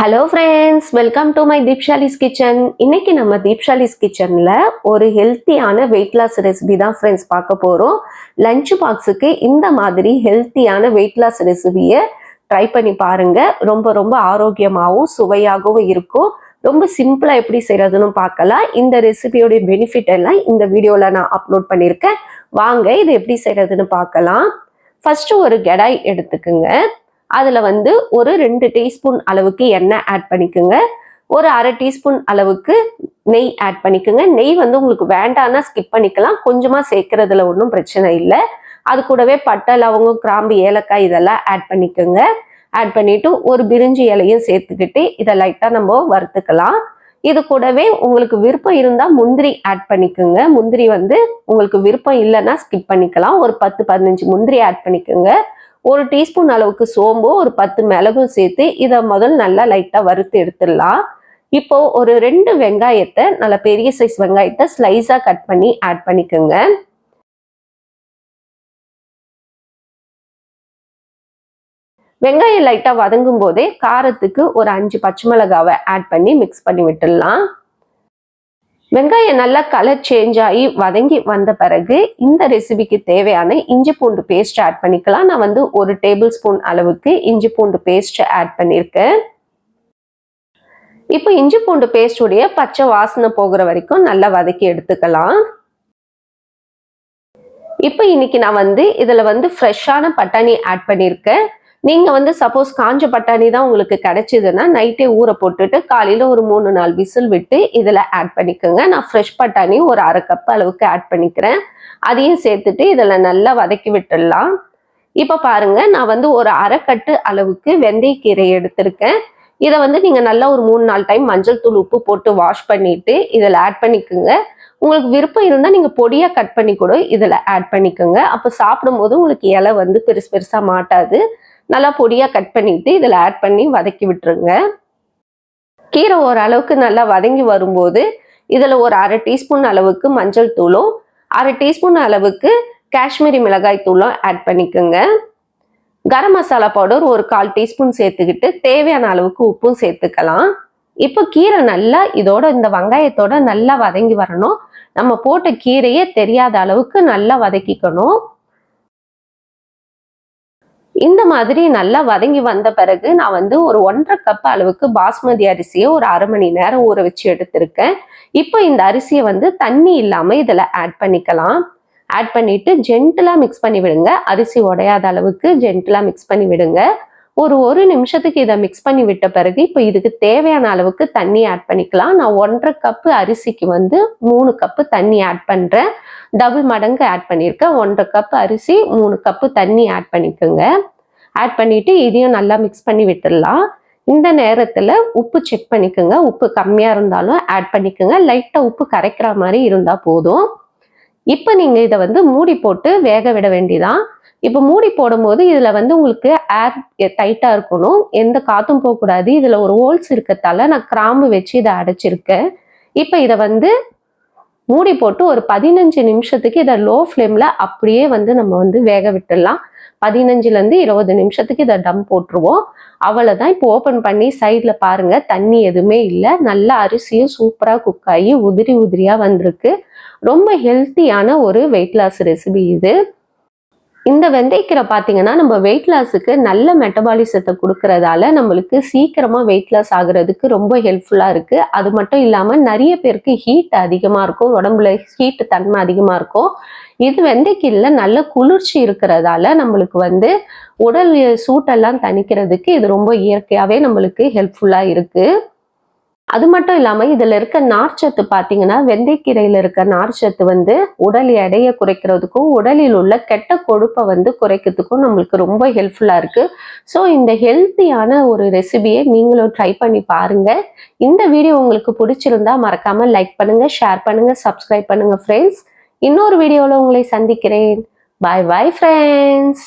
Hello friends welcome to my Deepshali's kitchen இன்னைக்கு நம்ம தீப்ஷாலிஸ் கிச்சனில் ஒரு ஹெல்த்தியான வெயிட் லாஸ் ரெசிபி தான் ஃப்ரெண்ட்ஸ் பார்க்க போகிறோம் லஞ்ச் பாக்ஸுக்கு இந்த மாதிரி ஹெல்த்தியான வெயிட் லாஸ் ரெசிபியை ட்ரை பண்ணி பாருங்க. ரொம்ப ரொம்ப ஆரோக்கியமாகவும் சுவையாகவும் இருக்கும். ரொம்ப சிம்பிளாக எப்படி செய்கிறதுன்னு பார்க்கலாம். இந்த ரெசிபியோடைய பெனிஃபிட் எல்லாம் இந்த வீடியோவில் நான் அப்லோட் பண்ணியிருக்கேன். வாங்க இது எப்படி செய்கிறதுன்னு பார்க்கலாம். ஃபஸ்ட்டு ஒரு கெடாய் எடுத்துக்குங்க. அதில் வந்து ஒரு ரெண்டு டீஸ்பூன் அளவுக்கு எண்ணெய் ஆட் பண்ணிக்கோங்க. ஒரு அரை டீஸ்பூன் அளவுக்கு நெய் ஆட் பண்ணிக்கோங்க. நெய் வந்து உங்களுக்கு வேண்டாம்னா ஸ்கிப் பண்ணிக்கலாம். கொஞ்சமாக சேர்க்கறதுல ஒன்றும் பிரச்சனை இல்லை. அது கூடவே பட்டை லவங்கம் கிராம்பு ஏலக்காய் இதெல்லாம் ஆட் பண்ணிக்கோங்க. ஆட் பண்ணிவிட்டு ஒரு பிரிஞ்சி இலையும் சேர்த்துக்கிட்டு இதை லைட்டாக நம்ம வறுத்துக்கலாம். இது கூடவே உங்களுக்கு விருப்பம் இருந்தால் முந்திரி ஆட் பண்ணிக்கோங்க. முந்திரி வந்து உங்களுக்கு விருப்பம் இல்லைன்னா ஸ்கிப் பண்ணிக்கலாம். ஒரு பத்து பதினஞ்சு முந்திரி ஆட் பண்ணிக்கோங்க. ஒரு டீஸ்பூன் அளவுக்கு சோம்பு ஒரு பத்து மிளகும் சேர்த்து இதை முதல் நல்லா லைட்டாக வறுத்து எடுத்துடலாம். இப்போ ஒரு ரெண்டு வெங்காயத்தை நல்ல பெரிய சைஸ் வெங்காயத்தை ஸ்லைஸாக கட் பண்ணி ஆட் பண்ணிக்கோங்க. வெங்காயம் லைட்டாக வதங்கும் போதே காரத்துக்கு ஒரு அஞ்சு பச்சை மிளகாவை ஆட் பண்ணி மிக்ஸ் பண்ணி விட்டுடலாம். வெங்காயம் நல்லா கலர் சேஞ்ச் ஆகி வதங்கி வந்த பிறகு இந்த ரெசிபிக்கு தேவையான இஞ்சி பூண்டு பேஸ்ட் ஆட் பண்ணிக்கலாம். நான் வந்து ஒரு டேபிள் ஸ்பூன் அளவுக்கு இஞ்சி பூண்டு பேஸ்ட் ஆட் பண்ணியிருக்கேன். இப்போ இஞ்சி பூண்டு பேஸ்டுடைய பச்சை வாசனை போகிற வரைக்கும் நல்லா வதக்கி எடுத்துக்கலாம். இப்போ இன்னைக்கு நான் வந்து இதில் வந்து ஃப்ரெஷ்ஷான பட்டாணி ஆட் பண்ணியிருக்கேன். நீங்கள் வந்து சப்போஸ் காஞ்ச பட்டாணி தான் உங்களுக்கு கிடைச்சிதுன்னா நைட்டே ஊற போட்டுட்டு காலையில் ஒரு மூணு நாள் விசில் விட்டு இதில் ஆட் பண்ணிக்கோங்க. நான் ஃப்ரெஷ் பட்டாணி ஒரு அரை கப் அளவுக்கு ஆட் பண்ணிக்கிறேன். அதையும் சேர்த்துட்டு இதில் நல்லா வதக்கி விட்டுடலாம். இப்போ பாருங்க நான் வந்து ஒரு அரைக்கட்டு அளவுக்கு வெந்தயக்கீரை எடுத்திருக்கேன். இதை வந்து நீங்கள் நல்லா ஒரு மூணு நாலு டைம் மஞ்சள் தூள் உப்பு போட்டு வாஷ் பண்ணிட்டு இதில் ஆட் பண்ணிக்கோங்க. உங்களுக்கு விருப்பம் இருந்தால் நீங்கள் பொடியாக கட் பண்ணி கூட இதில் ஆட் பண்ணிக்கோங்க. அப்போ சாப்பிடும்போது உங்களுக்கு இலை வந்து பெருசு பெருசாக மாட்டாது. நல்லா பொடியாக கட் பண்ணிட்டு இதில் ஆட் பண்ணி வதக்கி விட்டுருங்க. கீரை ஓரளவுக்கு நல்லா வதங்கி வரும்போது இதில் ஒரு அரை டீஸ்பூன் அளவுக்கு மஞ்சள் தூளும் அரை டீஸ்பூன் அளவுக்கு காஷ்மீரி மிளகாய் தூளும் ஆட் பண்ணிக்கோங்க. கரம் மசாலா பவுடர் ஒரு கால் டீஸ்பூன் சேர்த்துக்கிட்டு தேவையான அளவுக்கு உப்பும் சேர்த்துக்கலாம். இப்போ கீரை நல்லா இதோட இந்த வெங்காயத்தோட நல்லா வதங்கி வரணும். நம்ம போட்ட கீரையே தெரியாத அளவுக்கு நல்லா வதக்கிக்கணும். இந்த மாதிரி நல்லா வதங்கி வந்த பிறகு நான் வந்து ஒரு ஒன்றரை கப் அளவுக்கு பாஸ்மதி அரிசியை ஒரு அரை மணி நேரம் ஊற வச்சு எடுத்திருக்கேன். இப்போ இந்த அரிசியை வந்து தண்ணி இல்லாமல் இதில் ஆட் பண்ணிக்கலாம். ஆட் பண்ணிட்டு ஜென்டலாக மிக்ஸ் பண்ணி விடுங்க. அரிசி உடையாத அளவுக்கு ஜென்டலாக மிக்ஸ் பண்ணி விடுங்க. ஒரு ஒரு நிமிஷத்துக்கு இதை மிக்ஸ் பண்ணி விட்ட பிறகு இப்போ இதுக்கு தேவையான அளவுக்கு தண்ணி ஆட் பண்ணிக்கலாம். நான் ஒன்றரை கப்பு அரிசிக்கு வந்து மூணு கப்பு தண்ணி ஆட் பண்ணுறேன் டபுள் மடங்கு ஆட் பண்ணியிருக்கேன். ஒன்றரை கப்பு அரிசி மூணு கப்பு தண்ணி ஆட் பண்ணிக்கோங்க. ஆட் பண்ணிவிட்டு இதையும் நல்லா மிக்ஸ் பண்ணி விட்டுடலாம். இந்த நேரத்தில் உப்பு செக் பண்ணிக்கோங்க. உப்பு கம்மியாக இருந்தாலும் ஆட் பண்ணிக்கோங்க. லைட்டாக உப்பு கரைக்கிற மாதிரி இருந்தால் போதும். இப்போ நீங்கள் இதை வந்து மூடி போட்டு வேக விட வேண்டிதான் இப்போ மூடி போடும்போது இதில் வந்து உங்களுக்கு ஏர் டைட்டாக இருக்கணும். எந்த காற்றும் போகக்கூடாது. இதில் ஒரு ஹோல்ஸ் இருக்கிறதால நான் கிராம்பு வச்சு இதை அடைச்சிருக்கேன். இப்போ இதை வந்து மூடி போட்டு ஒரு பதினஞ்சு நிமிஷத்துக்கு இதை லோ ஃப்ளேமில் அப்படியே வந்து நம்ம வந்து வேக விட்டுடலாம். பதினஞ்சுலேருந்து இருபது நிமிஷத்துக்கு இதை டம் போட்டுருவோம். அவ்வளோதான் இப்போ ஓப்பன் பண்ணி சைடில் பாருங்கள் தண்ணி எதுவுமே இல்லை. நல்லா அரிசியும் சூப்பராக குக் ஆகி உதிரி உதிரியாக வந்திருக்கு. ரொம்ப ஹெல்த்தியான ஒரு வெயிட் லாஸ் ரெசிபி இது. இந்த வெந்தயக்கீரை பார்த்தீங்கன்னா நம்ம வெயிட் லாஸுக்கு நல்ல மெட்டபாலிசத்தை கொடுக்கறதால நம்மளுக்கு சீக்கிரமாக வெயிட் லாஸ் ஆகுறதுக்கு ரொம்ப ஹெல்ப்ஃபுல்லாக இருக்குது அது மட்டும் இல்லாமல் நிறைய பேருக்கு ஹீட் அதிகமாக இருக்கும் உடம்புல ஹீட் தன்மை அதிகமாக இருக்கும். இது வெந்தயக்கீரையில் நல்ல குளிர்ச்சி இருக்கிறதால நம்மளுக்கு வந்து உடல் சூட்டெல்லாம் தணிக்கிறதுக்கு இது ரொம்ப இயற்கையாகவே நம்மளுக்கு ஹெல்ப்ஃபுல்லாக இருக்குது அது மட்டும் இல்லாமல் இதில் இருக்க நார்ச்சத்து பார்த்தீங்கன்னா வெந்தயக்கீரையில் இருக்க நார்ச்சத்து வந்து உடல் எடையை குறைக்கிறதுக்கும் உடலில் உள்ள கெட்ட கொழுப்பை வந்து குறைக்கிறதுக்கும் நம்மளுக்கு ரொம்ப ஹெல்ப்ஃபுல்லாக இருக்குது ஸோ இந்த ஹெல்த்தியான ஒரு ரெசிபியை நீங்களும் ட்ரை பண்ணி பாருங்கள் இந்த வீடியோ உங்களுக்கு பிடிச்சிருந்தா மறக்காமல் லைக் பண்ணுங்கள் ஷேர் பண்ணுங்கள் சப்ஸ்கிரைப் பண்ணுங்கள் ஃப்ரெண்ட்ஸ் இன்னொரு வீடியோவில் உங்களை சந்திக்கிறேன். பாய் பாய் ஃப்ரெண்ட்ஸ்